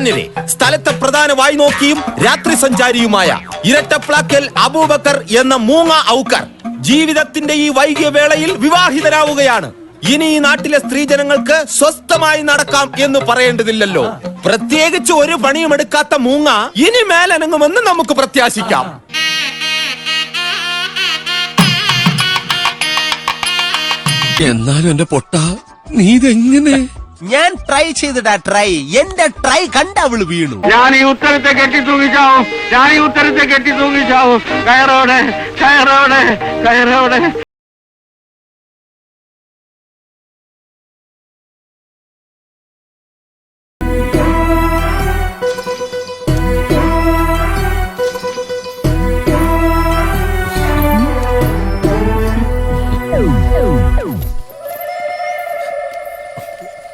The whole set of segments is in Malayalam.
മാന്യരെ സ്ഥലത്തെ പ്രധാന വായി നോക്കിയും രാത്രി സഞ്ചാരിയുമായ ഇരട്ടപ്ലാക്കൽ അബൂബക്കർ എന്ന മൂങ്ങ ഔക്കർ ജീവിതത്തിന്റെ ഈ വൈകിയ വേളയിൽ വിവാഹിതരാവുകയാണ്. ഇനി ഈ നാട്ടിലെ സ്ത്രീജനങ്ങൾക്ക് സ്വസ്ഥമായി നടക്കാം എന്ന് പറയേണ്ടതില്ലല്ലോ. പ്രത്യേകിച്ച് ഒരു പണിയും എടുക്കാത്ത മൂങ്ങ ഇനി മേലനങ്ങുമെന്ന് നമുക്ക് പ്രത്യാശിക്കാം. എന്നാലും എന്റെ പൊട്ട നീ ഇതെങ്ങനെ? ഞാൻ ട്രൈ ചെയ്തിട്ടാ ട്രൈ എന്റെ ട്രൈ കണ്ട അവൾ വീണു. ഞാൻ ഈ ഉത്തരത്തെ കെട്ടി തൂങ്ങിച്ചാവും. ഞാൻ ഈ ഉത്തരത്തെ കെട്ടി തൂങ്ങിച്ചാവും. കയറോടെ കയറോടെ കയറോടെ.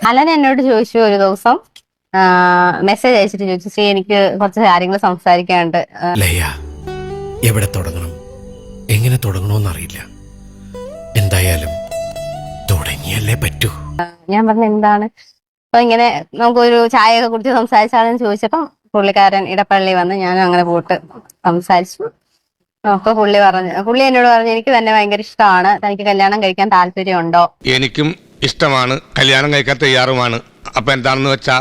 അലൻ എന്നോട് ചോദിച്ചു ഒരു ദിവസം മെസ്സേജ് അയച്ചിട്ട് ചോദിച്ചു ശ്രീ എനിക്ക് കുറച്ച് കാര്യങ്ങൾ സംസാരിക്കാനുണ്ട്. ലയ എവിടെ തുടങ്ങണം? എങ്ങനെ തുടങ്ങണമെന്നറിയില്ല എന്തായാലും തുടങ്ങിയല്ലേ പറ്റൂ. ഞാൻ പറഞ്ഞ എന്താണ്? അപ്പൊ ഇങ്ങനെ നമുക്കൊരു ചായ ഒക്കെ കുടിച്ച് സംസാരിച്ചാണെന്ന് ചോദിച്ചപ്പോ പുള്ളിക്കാരൻ ഇടപ്പള്ളി വന്ന് ഞാനും അങ്ങനെ പോയിട്ട് സംസാരിച്ചു. അപ്പൊ പുള്ളി പറഞ്ഞു പുള്ളി എന്നോട് പറഞ്ഞു എനിക്ക് തന്നെ ഭയങ്കര ഇഷ്ടമാണ്. തനിക്ക് കല്യാണം കഴിക്കാൻ താല്പര്യമുണ്ടോ? എനിക്കും ഇഷ്ടമാണ് കല്യാണം കഴിക്കാൻ തയ്യാറുമാണ്. അപ്പൊ എന്താണെന്ന് വെച്ചാ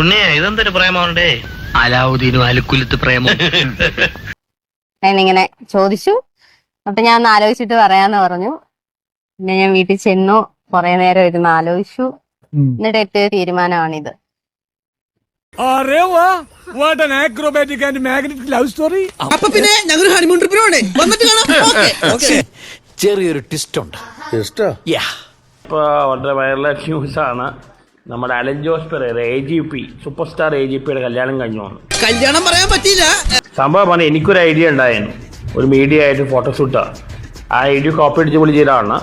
ഉണ്ണിയെ ഇതെന്തൊരു പ്രേമമുണ്ടേ അലാവുദ്ദീനും അലുക്കുലത്ത് പ്രേമം. എന്നിങ്ങനെ ചോദിച്ചു. അപ്പൊ ഞാൻ ഒന്ന് ആലോചിച്ചിട്ട് പറയാന്ന് പറഞ്ഞു. പിന്നെ ഞാൻ വീട്ടിൽ ചെന്നു കുറെ നേരം ഇരുന്ന് ആലോചിച്ചു. എന്നിട്ട് എത്തിയ തീരുമാനമാണിത്. അപ്പൊ പിന്നെ ഞങ്ങൾ ഹണിമൂൺ ട്രിപ്പിനോടെ വന്നിട്ട് കാണാം. ഓക്കെ ചെറിയൊരു ട്വിസ്റ്റ് ഉണ്ട്. ഇപ്പൊ വളരെ വൈറലായ ന്യൂസാണ് ആണ്. നമ്മുടെ Alan Jose Perera A G P super star A G പിയുടെ കല്യാണം കഴിഞ്ഞു വന്നു. കല്യാണം പറയാൻ പറ്റിയില്ല. സംഭവമാണ് പറഞ്ഞ എനിക്കൊരു ഐഡിയ ഉണ്ടായിരുന്നു. ഒരു മീഡിയ ആയിട്ട് ഫോട്ടോഷൂട്ടാണ് ആ. ഐഡിയ കോപ്പി അടിച്ച് പുള്ളി ചെയ്താണ്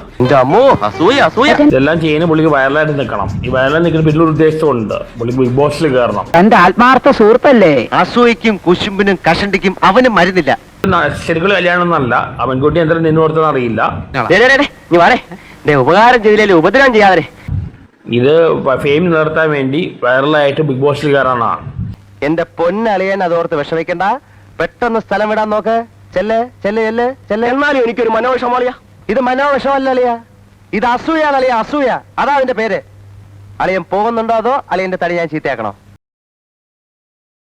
ഇതെല്ലാം ചെയ്യുന്ന പുള്ളിക്ക് വൈറലായിട്ട് നിൽക്കണം. ഈ വൈറലായി നിൽക്കുന്ന ഒരു ഉദ്ദേശമുണ്ട്. പുള്ളി ബിഗ് ബോസിൽ കയറണം. എന്റെ ആത്മാർത്ഥ സുഹൃത്തല്ലേ? അസൂയക്കും കുശുമ്പിനും കഷണ്ടിക്കും അവനും മരുന്നില്ല. ശരിക്കും കല്യാണം ഒന്നല്ല ആ പെൺകുട്ടി എന്തായാലും നിന്ന് കൊടുത്തെന്ന് അറിയില്ല. ഉപകാരം ചെയ്തില്ലേ ഉപദ്രവം ചെയ്യാതെ. ഇത് ഫെയിം നിർത്താൻ വേണ്ടി വൈറലായിട്ട് ബിഗ് ബോസിൽ കയറാനാണ് എന്റെ പൊന്നളിയൻ അതോർത്ത് വിഷമിക്കണ്ട. പെട്ടെന്ന് സ്ഥലം വിടാൻ നോക്ക്. ചെല്ല് ചെല്ല് ചെല്ല് ചെല്ല്. എന്നാലും എനിക്കൊരു മനോവിഷമളിയാ ഇത് മനോവിഷമല്ല അളിയ. ഇത് അസൂയാണ് അളിയ അസൂയ. അതാ അതിന്റെ പേര്. അളിയൻ പോകുന്നുണ്ടോ അതോ അളിയന്റെ തടി ഞാൻ ചീത്തയാക്കണോ?